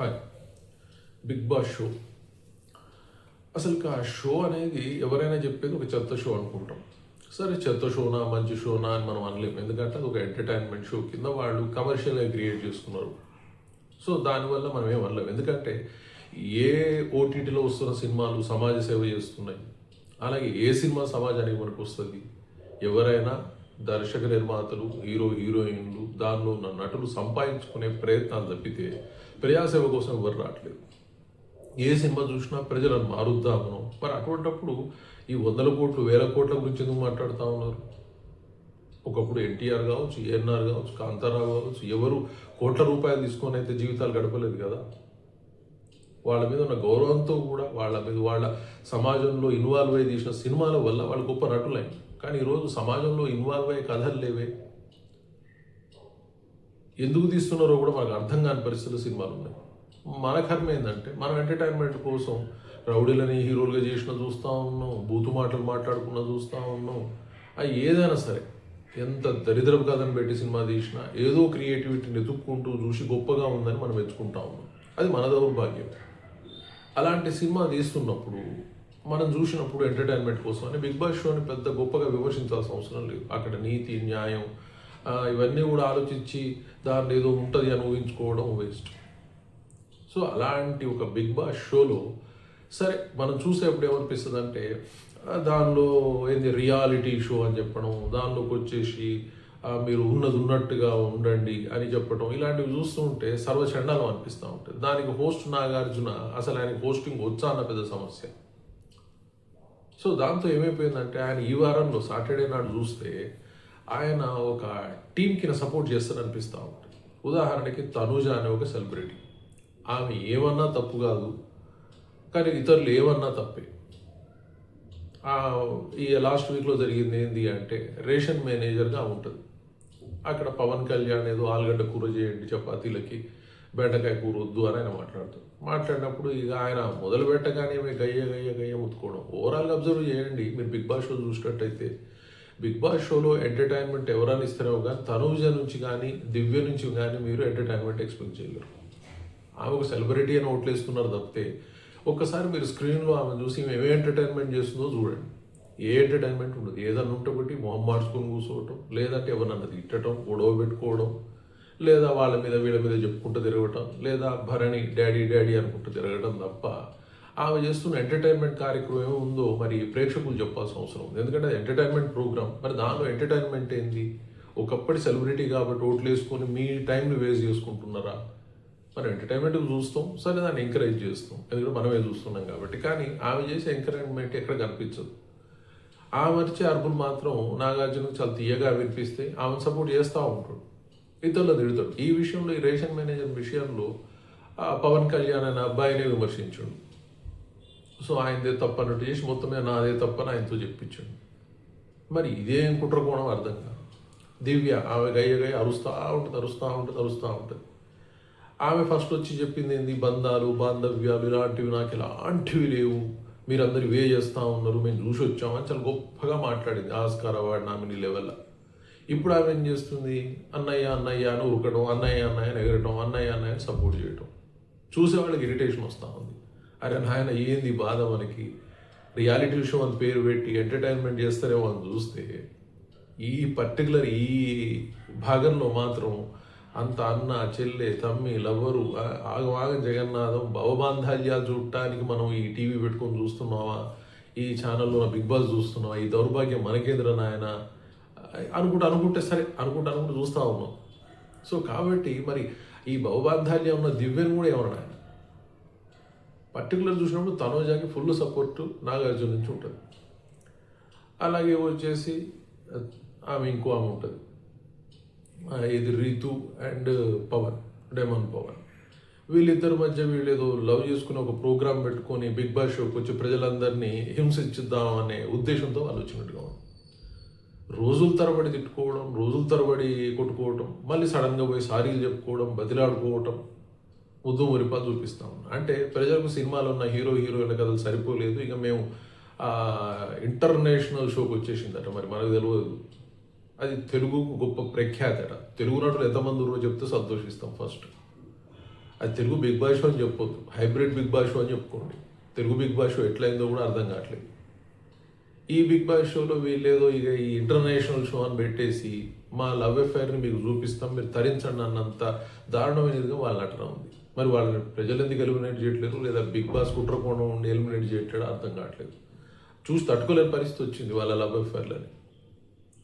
Hi big boss show అసలు ఆ show అనేది ఎవరైనా చెప్పేది ఒక చెత్త షో అనుకుంటాం. సరే చెత్త షోనా మంచి షోనా అని మనం అనలేము ఎందుకంటే అది ఒక ఎంటర్టైన్మెంట్ షో కింద వాళ్ళు కమర్షియల్గా క్రియేట్ చేసుకున్నారు. సో దానివల్ల మనం ఏం అనలేము ఎందుకంటే ఏ ఓటీటీలో వస్తున్న సినిమాలు సమాజ సేవ చేస్తున్నాయి. అలాగే ఏ సినిమా సమాజానికి మనకు వస్తుంది ఎవరైనా దర్శక నిర్మాతలు హీరో హీరోయిన్లు దానిలో ఉన్న నటులు సంపాదించుకునే ప్రయత్నాలు తప్పితే ప్రజాసేవ కోసం ఎవరు రావట్లేదు. ఏ సినిమా చూసినా ప్రజలను మారుద్దామను మరి అటువంటప్పుడు ఈ వందల కోట్లు వేల కోట్ల గురించి ఎందుకు మాట్లాడుతూ ఉన్నారు? ఒకప్పుడు ఎన్టీఆర్ కావచ్చు ఏఎన్ఆర్ కావచ్చు కాంతారావు కావచ్చు ఎవరు కోట్ల రూపాయలు తీసుకొని అయితే జీవితాలు గడపలేదు కదా? వాళ్ళ మీద ఉన్న గౌరవంతో కూడా వాళ్ళ మీద వాళ్ళ సమాజంలో ఇన్వాల్వ్ అయ్యి తీసిన సినిమాల వల్ల వాళ్ళు గొప్ప నటులైన కానీ ఈరోజు సమాజంలో ఇన్వాల్వ్ అయ్యే కథలు లేవే. ఎందుకు తీస్తున్నారో కూడా మనకు అర్థం కాని పరిస్థితులు సినిమాలు ఉన్నాయి. మన కర్మ ఏంటంటే మనం ఎంటర్టైన్మెంట్ కోసం రౌడీలని హీరోలుగా చేసిన చూస్తూ ఉన్నాం బూతు మాటలు మాట్లాడుకున్న చూస్తూ ఉన్నాం. అవి ఏదైనా సరే ఎంత దరిద్రపు కథను పెట్టి సినిమా తీసినా ఏదో క్రియేటివిటీని ఎదుక్కుంటూ చూసి గొప్పగా ఉందని మనం మెచ్చుకుంటా ఉన్నాం. అది మన దౌర్భాగ్యం. అలాంటి సినిమా తీస్తున్నప్పుడు మనం చూసినప్పుడు ఎంటర్టైన్మెంట్ కోసం అని బిగ్ బాస్ షోని పెద్ద గొప్పగా విమర్శించాల్సిన అవసరం లేదు. అక్కడ నీతి న్యాయం ఇవన్నీ కూడా ఆలోచించి దాన్ని ఏదో ఉంటుంది అని ఊహించుకోవడం వేస్ట్ సో అలాంటి ఒక బిగ్ బాస్ షోలో సరే మనం చూసేప్పుడు ఏమనిపిస్తుంది అంటే దానిలో ఏంది రియాలిటీ షో అని చెప్పడం దానిలోకి వచ్చేసి మీరు ఉన్నది ఉన్నట్టుగా ఉండండి అని చెప్పడం ఇలాంటివి చూస్తూ ఉంటే సర్వచండాలం అనిపిస్తూ ఉంటుంది. దానికి హోస్ట్ నాగార్జున అసలు ఆయనకి హోస్టింగ్ వచ్చా అన్న పెద్ద సమస్య. సో దాంతో ఏమైపోయిందంటే ఆయన ఈ వారంలో సాటర్డే నాడు చూస్తే ఆయన ఒక టీంకి సపోర్ట్ చేస్తారని అనిపిస్తూ ఉంటుంది ఉదాహరణకి తనూజ అనే ఒక సెలబ్రిటీ. ఆమె ఏమన్నా తప్పు కాదు కానీ ఇతరులు ఏమన్నా తప్పే. ఈ లాస్ట్ వీక్లో జరిగింది ఏంటి అంటే రేషన్ మేనేజర్గా ఉంటుంది. అక్కడ పవన్ కళ్యాణ్ ఏదో ఆలుగడ్డ కూర చేయండి చపాతీలకి బెండకాయ కూర వద్దు అని ఆయన మాట్లాడుతాడు మాట్లాడినప్పుడు ఇక ఆయన మొదలు పెట్టగానే మేము గయ్య గయ్య గయ్య ముత్తుకోవడం. ఓవరాల్గా అబ్జర్వ్ చేయండి. మీరు బిగ్ బాస్ షో చూసినట్టయితే బిగ్ బాస్ షోలో ఎంటర్టైన్మెంట్ ఎవరైనా ఇస్తారో కానీ తనూజ నుంచి కానీ దివ్య నుంచి కానీ మీరు ఎంటర్టైన్మెంట్ ఎక్స్పెక్ట్ చేయలేరు. ఆమె ఒక సెలబ్రిటీ అని ఓట్లేస్తున్నారు తప్పితే ఒక్కసారి మీరు స్క్రీన్లో ఆమె చూసి మేము ఎంటర్టైన్మెంట్ చేస్తుందో చూడండి. ఏ ఎంటర్టైన్మెంట్ ఉండదు. ఏదన్నా ఉంటే ఒకటి మొహం మార్చుకొని కూర్చోవటం లేదంటే ఎవరన్నా తిట్టడం గొడవ పెట్టుకోవడం లేదా వాళ్ళ మీద వీళ్ళ మీద చెప్పుకుంటూ తిరగటం లేదా భరణి డాడీ డాడీ అనుకుంటూ తిరగటం తప్ప ఆమె చేస్తున్న ఎంటర్టైన్మెంట్ కార్యక్రమం ఏముందో మరి ప్రేక్షకులు చెప్పాల్సిన అవసరం ఉంది. ఎందుకంటే అది ఎంటర్టైన్మెంట్ ప్రోగ్రామ్. మరి దానిలో ఎంటర్టైన్మెంట్ ఏంది? ఒకప్పటి సెలబ్రిటీ కాబట్టి ఓట్లు వేసుకొని మీ టైంని వేస్ట్ చేసుకుంటున్నారా? మనం ఎంటర్టైన్మెంట్ చూస్తాం. సరే దాన్ని ఎంకరేజ్ చేస్తాం. ఎందుకంటే మనమే చూస్తున్నాం కాబట్టి. కానీ ఆమె చేసే ఎంకరేజ్మెంట్ ఎక్కడ కనిపించదు. ఆమె వచ్చే అరుపులు మాత్రం నాగార్జున చాలా తీయగా వినిపిస్తే ఆమెను సపోర్ట్ చేస్తూ ఉంటాడు. ఇతరులు తిడతాడు ఈ విషయంలో ఈ రేషన్ మేనేజర్ విషయంలో ఆ పవన్ కళ్యాణ్ అనే అబ్బాయినే విమర్శించుడు. సో ఆయనదే తప్పన్నట్టు చేసి మొత్తం నాదే తప్పని ఆయనతో చెప్పించాడు. మరి ఇదేం కుట్రకోణం అర్థం కాదు. దివ్య ఆమె గయ్య గయ్య అరుస్తూ ఉంటుంది అరుస్తూ ఉంటుంది అరుస్తూ ఉంటుంది. ఆమె ఫస్ట్ వచ్చి చెప్పింది ఏంది? బంధాలు బాంధవ్యాలు ఇలాంటివి నాకు ఇలాంటివి లేవు. మీరందరూ వే చేస్తూ ఉన్నారు మేము చూసి వచ్చామని చాలా గొప్పగా మాట్లాడింది. ఆస్కార్ అవార్డు నామినీ లెవెల్లో. ఇప్పుడు ఆమె ఏం చేస్తుంది? అన్నయ్య అన్నయ్య అని ఉరకడం అన్నయ్య అన్నయ్య అని ఎగరటం అన్నయ్య అన్నయ్య అని సపోర్ట్ చేయటం. చూసే వాళ్ళకి ఇరిటేషన్ వస్తూ ఉంది. అరే నాయన ఏంది బాధ మనకి? రియాలిటీ షో అని పేరు పెట్టి ఎంటర్టైన్మెంట్ చేస్తారేమో అని చూస్తే ఈ పర్టికులర్ ఈ భాగంలో మాత్రం అంత అన్న చెల్లె తమ్మి లవ్వరు ఆ- జగన్నాథం భవబాంధాల్యాలు చూడటానికి మనం ఈ టీవీ పెట్టుకొని చూస్తున్నావా? ఈ ఛానల్లో బిగ్ బాస్ చూస్తున్నావా? ఈ దౌర్భాగ్యం మనకేంద్ర నాయన? అనుకుంటూ అనుకుంటే సరే అనుకుంటూ అనుకుంటూ చూస్తూ ఉన్నాం. సో కాబట్టి మరి ఈ భవబాంధాల్యం ఉన్న దివ్యను కూడా ఏమన్నా ఆయన. పర్టికులర్ చూసినప్పుడు తనోజాకి ఫుల్ సపోర్టు నాగార్జున నుంచి ఉంటుంది. అలాగే వచ్చేసి ఆమె ఇంకో ఆమె ఉంటుంది. ఇది రీతు అండ్ పవన్ డెమన్ పవన్. వీళ్ళిద్దరి మధ్య వీళ్ళు ఏదో లవ్ చేసుకుని ఒక ప్రోగ్రామ్ పెట్టుకొని బిగ్ బాస్ షోకి వచ్చి ప్రజలందరినీ హింసించుద్దాం అనే ఉద్దేశంతో వాళ్ళు వచ్చినట్టుగా ఉంది రోజుల తరబడి తిట్టుకోవడం రోజుల తరబడి కొట్టుకోవడం మళ్ళీ సడన్గా పోయి సారీలు చెప్పుకోవడం బదిలాడుకోవటం ముద్దు మురిపా చూపిస్తాం అంటే ప్రజలకు సినిమాలో ఉన్న హీరో హీరోయిన్ కథలు సరిపోలేదు. ఇక మేము ఇంటర్నేషనల్ షోకి వచ్చేసిందట. మరి మనకు తెలియదు అది తెలుగు గొప్ప ప్రఖ్యాతట తెలుగు నటులు ఎంతమంది ఉన్నారో చెప్తే సంతోషిస్తాం ఫస్ట్. అది తెలుగు బిగ్ బాష్ అని చెప్పొద్దు. హైబ్రిడ్ బిగ్ బాష్ అని చెప్పుకోండి. తెలుగు బిగ్ బాష్ ఎట్లయిందో కూడా అర్థం కావట్లేదు. ఈ బిగ్ బాస్ షోలో వీళ్ళేదో ఇక ఈ ఇంటర్నేషనల్ షో అని పెట్టేసి మా లవ్ ఎఫైర్ని మీకు చూపిస్తాం మీరు తరించండి అన్నంత దారుణమైనదిగా వాళ్ళ నటన ఉంది. మరి వాళ్ళని ప్రజలు ఎందుకు ఎలిమినేట్ చేయట్లేదు? లేదా బిగ్ బాస్ కుట్రకోణం ఉండి ఎలిమినేట్ చేయట్లేదో అర్థం కావట్లేదు. చూసి తట్టుకోలేని పరిస్థితి వచ్చింది వాళ్ళ లవ్ ఎఫైర్లని.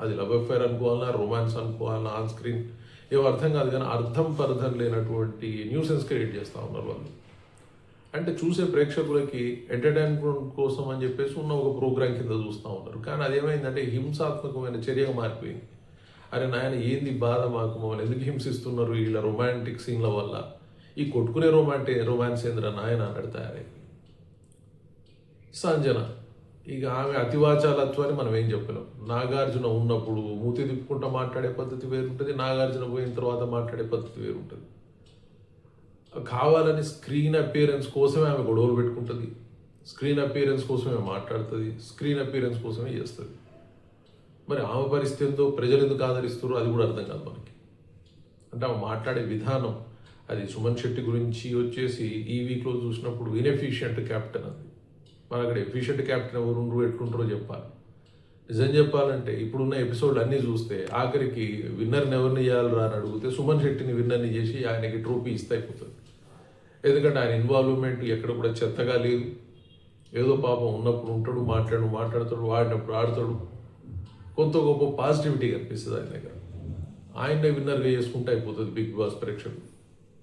అది లవ్ ఎఫైర్ అనుకోవాలా రొమాన్స్ అనుకోవాలా ఆన్ స్క్రీన్ ఏమో అర్థం కాదు కానీ అర్థం పర్థం లేనటువంటి న్యూసెన్స్ క్రియేట్ చేస్తూ ఉన్నారు వాళ్ళు. అంటే చూసే ప్రేక్షకులకి ఎంటర్టైన్మెంట్ కోసం అని చెప్పేసి ఉన్న ఒక ప్రోగ్రాం కింద చూస్తూ ఉన్నారు కానీ అదేమైందంటే హింసాత్మకమైన చర్యగా మారిపోయింది. అరే నాయన ఏంది బాధ మాకు? మమ్మల్ని ఎందుకు హింసిస్తున్నారు వీళ్ళ రొమాంటిక్ సీన్ల వల్ల? ఈ కొట్టుకునే రొమాంటిక్ రొమాన్స్ ఏంద్ర నాయన అన్నాడు తయారైంది. సంజన ఇక ఆమె అతివాచాలత్వాన్ని మనం ఏం చెప్పలేం. నాగార్జున ఉన్నప్పుడు మూతి తిప్పుకుంటూ మాట్లాడే పద్ధతి వేరుంటుంది నాగార్జున పోయిన తర్వాత మాట్లాడే పద్ధతి వేరుంటుంది. కావాలని స్క్రీన్ అపియరెన్స్ కోసమే ఆమె గొడవలు పెట్టుకుంటుంది. స్క్రీన్ అపియరెన్స్ కోసమే మాట్లాడుతుంది. స్క్రీన్ అపియరెన్స్ కోసమే చేస్తుంది. మరి ఆమె పరిస్థితి ఏందో ప్రజలు ఎందుకు ఆదరిస్తారో అది కూడా అర్థం కాదు మనకి. అంటే ఆమె మాట్లాడే విధానం అది సుమన్ శెట్టి గురించి వచ్చేసి ఈ వీక్లో చూసినప్పుడు ఇన్ఎఫిషియంట్ క్యాప్టెన్ అది. మన అక్కడ ఎఫిషియంట్ క్యాప్టెన్ ఎవరు ఉండరు ఎట్లుంటారో చెప్పాలి. నిజం చెప్పాలంటే ఇప్పుడున్న ఎపిసోడ్లు అన్నీ చూస్తే ఆఖరికి విన్నర్ని ఎవరిని చేయాలరా అని అడిగితే సుమన్ శెట్టిని విన్నర్ని చేసి ఆయనకి ట్రోఫీ ఇస్తే అయిపోతుంది. ఎందుకంటే ఆయన ఇన్వాల్వ్మెంట్ ఎక్కడ కూడా చెత్తగా లేదు. ఏదో పాపం ఉన్నప్పుడు ఉంటాడు మాట్లాడు మాట్లాడతాడు ఆడినప్పుడు ఆడతాడు. కొంత గొప్ప పాజిటివిటీ కనిపిస్తుంది ఆయన దగ్గర. ఆయన్నే విన్నర్గా చేసుకుంటే అయిపోతుంది బిగ్ బాస్ ప్రేక్షకులు.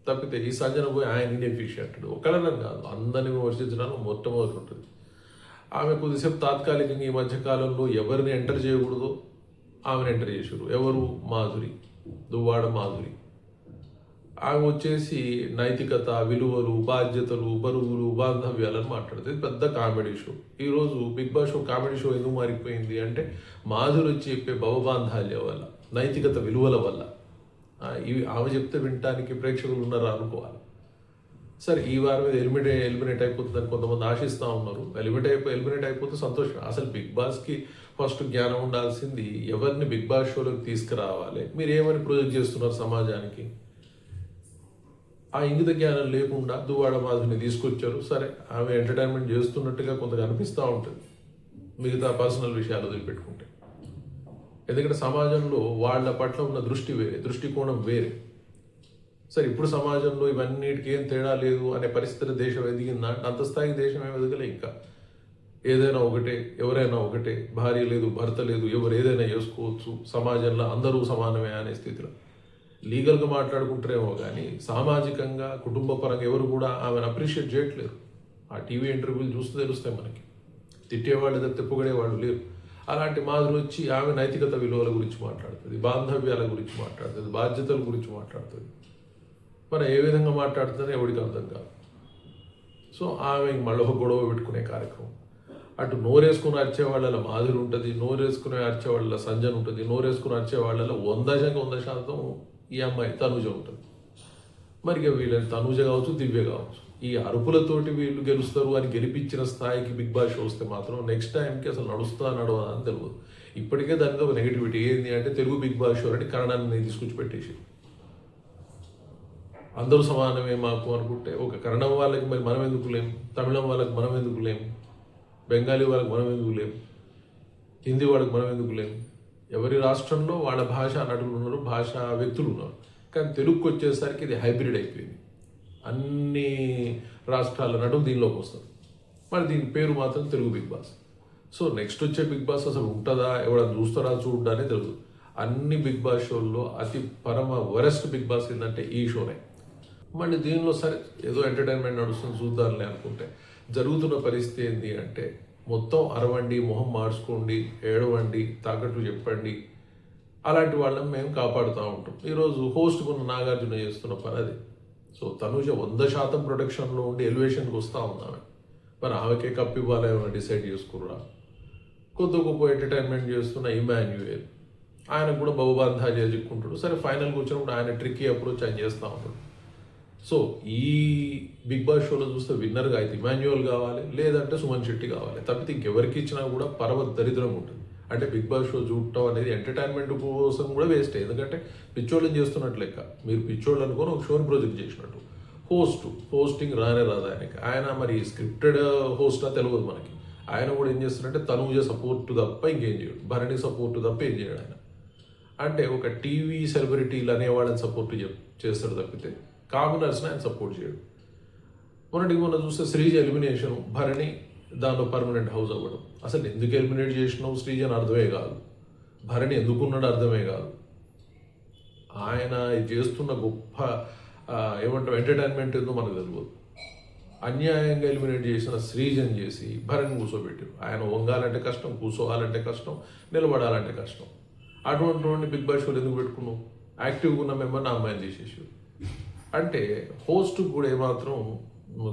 తప్పితే ఈ సంజన పోయి ఆయన ఇన్ఎఫిషియంట్ ఒకళ్ళని కాదు అందరిని విమర్శించడానికి మొట్టమొదటి ఉంటుంది. ఆమె కొద్దిసేపు తాత్కాలికంగా ఈ మధ్యకాలంలో ఎవరిని ఎంటర్ చేయకూడదో ఆమెను ఎంటర్ చేశారు. ఎవరు? మాధురి. దువ్వాడ మాధురి. ఆమె వచ్చేసి నైతికత విలువలు బాధ్యతలు బరువులు బాంధవ్యాలని మాట్లాడుతుంది. పెద్ద కామెడీ షో. ఈరోజు Big Boss show comedy show ఎందుకు మారిపోయింది అంటే మాధురి వచ్చి చెప్పే భవబాంధాల్య వల్ల నైతికత విలువల వల్ల. ఇవి ఆమె చెప్తే వినటానికి ప్రేక్షకులు ఉన్నారా అనుకోవాలి. సరే ఈ వారం మీద ఎలిమినేట్ ఎలిమినేట్ అయిపోతుందని కొంతమంది ఆశిస్తూ ఉన్నారు. ఎలిమినేట్ అయిపో ఎలిమినేట్ అయిపోతే సంతోషం. అసలు బిగ్ బాస్కి ఫస్ట్ జ్ఞానం ఉండాల్సింది ఎవరిని బిగ్ బాస్ షోలోకి తీసుకురావాలి? మీరు ఏమని ప్రొజెక్ట్ చేస్తున్నారు సమాజానికి? ఆ ఇంగిత జ్ఞానం లేకుండా దువ్వాడ మాధుని తీసుకొచ్చారు. సరే ఆమె ఎంటర్టైన్మెంట్ చేస్తున్నట్టుగా కొంత కనిపిస్తూ ఉంటుంది. మిగతా పర్సనల్ విషయాలు వదిలిపెట్టుకుంటే. ఎందుకంటే సమాజంలో వాళ్ళ పట్ల ఉన్న దృష్టి వేరే దృష్టికోణం వేరే. సరే ఇప్పుడు సమాజంలో ఇవన్నిటికీ ఏం తేడా లేదు అనే పరిస్థితి దేశం ఎదిగిందా? అంటే అంత స్థాయికి దేశం ఏం ఎదగలే ఇంకా. ఏదైనా ఒకటే ఎవరైనా ఒకటే భార్య లేదు భర్త లేదు ఎవరు ఏదైనా చేసుకోవచ్చు సమాజంలో అందరూ సమానమే అనే స్థితిలో. లీగల్గా మాట్లాడుకుంటారేమో కానీ సామాజికంగా కుటుంబ పరంగా ఎవరు కూడా ఆమెను అప్రిషియేట్ చేయట్లేరు. ఆ టీవీ ఇంటర్వ్యూలు చూస్తే తెలుస్తాయి మనకి. తిట్టేవాళ్ళు తప్పితే పొగిడేవాళ్ళు లేరు. అలాంటి మాదిరి వచ్చి ఆమె నైతికత విలువల గురించి మాట్లాడుతుంది బాంధవ్యాల గురించి మాట్లాడుతుంది బాధ్యతల గురించి మాట్లాడుతుంది. మరి ఏ విధంగా మాట్లాడుతుందో ఎవరికి అర్థం కాదు. సో ఆమె మళ్ళీ ఒక గొడవ పెట్టుకునే కార్యక్రమం. అటు నోరేసుకుని అరిచే వాళ్ళ మాధురి ఉంటుంది నోరేసుకుని అరిచే వాళ్ళ సంజన్ ఉంటుంది నోరేసుకుని అరిచే వాళ్ళ వంద శాతం వంద శాతం ఈ అమ్మాయి తనుజ ఉంటుంది మరి ఇక వీళ్ళని తనుజ కావచ్చు దివ్య కావచ్చు. ఈ అరుపులతోటి వీళ్ళు గెలుస్తారు అని గెలిపించిన స్థాయికి బిగ్ బాస్ షో వస్తే మాత్రం నెక్స్ట్ టైంకి అసలు నడుస్తా నడవదా అని తెలియదు. ఇప్పటికే దానికి ఒక నెగిటివిటీ ఏంది అంటే తెలుగు బిగ్ బాస్ షో అంటే కన్నడాన్ని తీసుకొచ్చి పెట్టేసి అందరూ సమానమే మాకు అనుకుంటే ఒక కన్నడం వాళ్ళకి మరి మనం ఎందుకు లేం? తమిళం వాళ్ళకి మనం ఎందుకు లేం? బెంగాలీ వాళ్ళకి మనం ఎందుకు లేం? హిందీ వాళ్ళకి మనం ఎందుకు లేం? ఎవరి రాష్ట్రంలో వాళ్ళ భాష నటులు ఉన్నారు భాషా వ్యక్తులు ఉన్నారు. కానీ తెలుగుకి వచ్చేసరికి ఇది హైబ్రిడ్ అయిపోయింది. అన్ని రాష్ట్రాల నటులు దీనిలోకి వస్తారు. మరి దీని పేరు మాత్రం Telugu Big Boss. So next వచ్చే బిగ్ బాస్ అసలు ఉంటుందా ఎవడన్నా చూస్తారా చూడడానే తెలియదు అన్ని బిగ్ బాస్ షోల్లో అతి పరమ వరెస్ట్ బిగ్ బాస్ ఏంటంటే ఈ షోనే. మళ్ళీ దీనిలో సరే ఏదో ఎంటర్టైన్మెంట్ నడుస్తుంది చూద్దాంలే అనుకుంటే. జరుగుతున్న పరిస్థితి ఏంటి అంటే మొత్తం అరవండి మొహం మార్చుకోండి ఏడవండి తాకట్టు చెప్పండి. అలాంటి వాళ్ళని మేము కాపాడుతూ ఉంటాం. ఈరోజు హోస్ట్ ఉన్న నాగార్జున చేస్తున్న పని అది. సో తనుజ వంద శాతం ప్రొడక్షన్లో ఉండి ఎలివేషన్కి వస్తూ ఉన్నామే మరి ఆమెకే కప్పు ఏమైనా డిసైడ్ చేసుకుర్రా. కొద్ది గొప్ప ఎంటర్టైన్మెంట్ చేస్తున్న ఇమాన్యుయల్. ఆయనకు కూడా బహుబాంధా చేసుకుంటాడు. సరే ఫైనల్కి వచ్చినప్పుడు ఆయన ట్రిక్కీ అప్రోచ్ ఆయన చేస్తూ ఉంటాడు. సో ఈ బిగ్ బాస్ షోలో చూస్తే విన్నర్గా అయితే ఇమాన్యువల్ కావాలి లేదంటే సుమన్ శెట్టి కావాలి. తప్పితే ఇంకెవరికి ఇచ్చినా కూడా పరమ దరిద్రం ఉంటుంది. అంటే బిగ్ బాస్ షో చూడటం అనేది ఎంటర్టైన్మెంట్ కోసం కూడా వేస్ట్ ఎందుకంటే పిచ్చోళ్ళని చేస్తున్నట్టు లెక్క. మీరు పిచ్చోళ్ళు అనుకొని ఒక షోని ప్రొజెక్ట్ చేసినట్టు. హోస్ట్ హోస్టింగ్ రానే రాదు ఆయనకి. ఆయన మరి స్క్రిప్టెడ్ హోస్టా తెలియదు మనకి. ఆయన కూడా ఏం చేస్తారంటే తనుజ సపోర్ట్ తప్ప ఇంకేం చేయడు. భరణి సపోర్ట్ తప్ప ఏం చేయడు ఆయన. అంటే ఒక టీవీ సెలబ్రిటీలు అనేవాళ్ళని సపోర్ట్ చేస్తాడు తప్పితే కామనర్స్ని ఆయన సపోర్ట్ చేయడు. మొన్నటికి మొన్న చూస్తే శ్రీజ ఎలిమినేషన్ భరణి దానిలో పర్మనెంట్ హౌస్ అవ్వడం. అసలు ఎందుకు ఎలిమినేట్ చేసినావు శ్రీజ అని అర్థమే కాదు. భరణి ఎందుకున్నాడు అర్థమే కాదు. ఆయన ఇది చేస్తున్న గొప్ప ఏమంటాం ఎంటర్టైన్మెంట్ ఏందో మనకు తెలియదు. అన్యాయంగా ఎలిమినేట్ చేసిన శ్రీజన్ చేసి భరణి కూర్చోబెట్టారు. ఆయన వంగాలంటే కష్టం కూర్చోవాలంటే కష్టం నిలబడాలంటే కష్టం. అటువంటి బిగ్ బాష్ షోలు ఎందుకు పెట్టుకున్నావు? యాక్టివ్గా ఉన్న మెంబర్ని అమ్మాయిని తీసేసారు అంటే హోస్ట్ కూడా ఏమాత్రం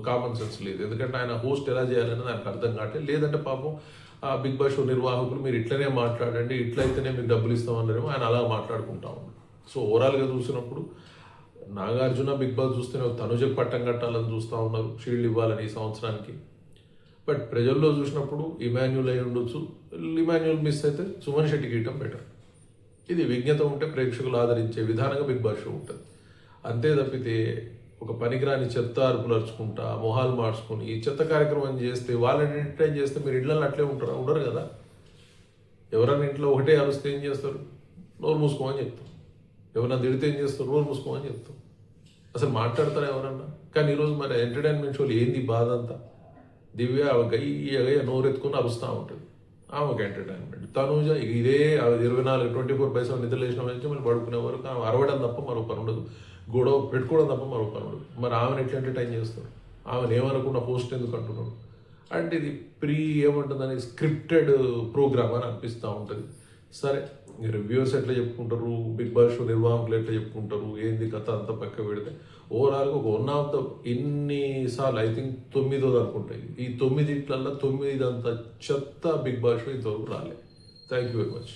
కామన్ సెన్స్ లేదు. ఎందుకంటే ఆయన హోస్ట్ ఎలా చేయాలని నాకు అర్థం కావట్లేదు. లేదంటే పాపం ఆ బిగ్ బాస్ షో నిర్వాహకులు మీరు ఇట్లనే మాట్లాడండి ఇట్లయితేనే మీకు డబ్బులు ఇస్తామన్నారేమో ఆయన అలా మాట్లాడుకుంటా ఉన్నాడు. సో ఓవరాల్గా చూసినప్పుడు నాగార్జున బిగ్ బాస్ చూస్తేనే తనుజ పట్టం కట్టాలని చూస్తూ ఉన్నారు. షీల్డ్ ఇవ్వాలని ఈ సంవత్సరానికి. బట్ ప్రజల్లో చూసినప్పుడు ఇమాన్యుల్ అయి ఉండొచ్చు. ఇమాన్యుల్ మిస్ అయితే సుమన్ శెట్టి గీయటం బెటర్ ఇది విజ్ఞత ఉంటే ప్రేక్షకులు ఆదరించే విధానంగా బిగ్ బాస్ షో ఉంటుంది. అంతే తప్పితే ఒక పనికిరాని చెత్త అరుపులు అరుచుకుంటా మొహాలు మార్చుకుని ఈ చెత్త కార్యక్రమం చేస్తే వాళ్ళని ఎంటర్టైన్ చేస్తే మీరు ఇళ్ళని అట్లే ఉంటారు? ఉండరు కదా. ఎవరైనా ఇంట్లో ఒకటే అరుస్తే ఏం చేస్తారు? నోరు మూసుకోమని చెప్తాం. ఎవరైనా తిడితే ఏం చేస్తారు? నోరు మూసుకోమని చెప్తాం. అసలు మాట్లాడతారా ఎవరన్నా? కానీ ఈరోజు మరి ఎంటర్టైన్మెంట్ షోలు ఏంది బాధ అంతా? దివ్య ఆమె గయ్య గయ్య నోరెత్తుకుని అరుస్తూ ఉంటుంది. ఆమెకు ఎంటర్టైన్మెంట్ తనూజ ఇదే ఇరవై నాలుగు ట్వంటీ ఫోర్ పైసలు నిద్ర లేచిన నుంచి మనం పడుకునే వరకు అరవడం తప్ప మరో పని ఉండదు. గొడవ పెట్టుకోవడం తప్ప మరొక పనుడు మరి ఆమెను ఎట్లా ఎంటర్టైన్ చేస్తాడు ఆమెను ఏమనుకున్న పోస్ట్ ఎందుకు అంటున్నాడు? అంటే ఇది ప్రీ ఏమంటుందని స్క్రిప్టెడ్ ప్రోగ్రామ్ అని అనిపిస్తూ ఉంటుంది. సరే రివ్యూస్ ఎట్లా చెప్పుకుంటారు? బిగ్ బాస్ షో నిర్వాహకులు ఎట్లా చెప్పుకుంటారు? ఏంది కథ అంతా పక్క పెడితే? ఓవరాల్గా ఒక వన్ ఆఫ్ ద ఎన్నిసార్లు ఐ థింక్ తొమ్మిదోది అనుకుంటాయి ఈ తొమ్మిదిట్లల్లో తొమ్మిది అంత చెత్త బిగ్ బాస్ షో ఇంతవరకు రాలేదు థ్యాంక్ యూ వెరీ మచ్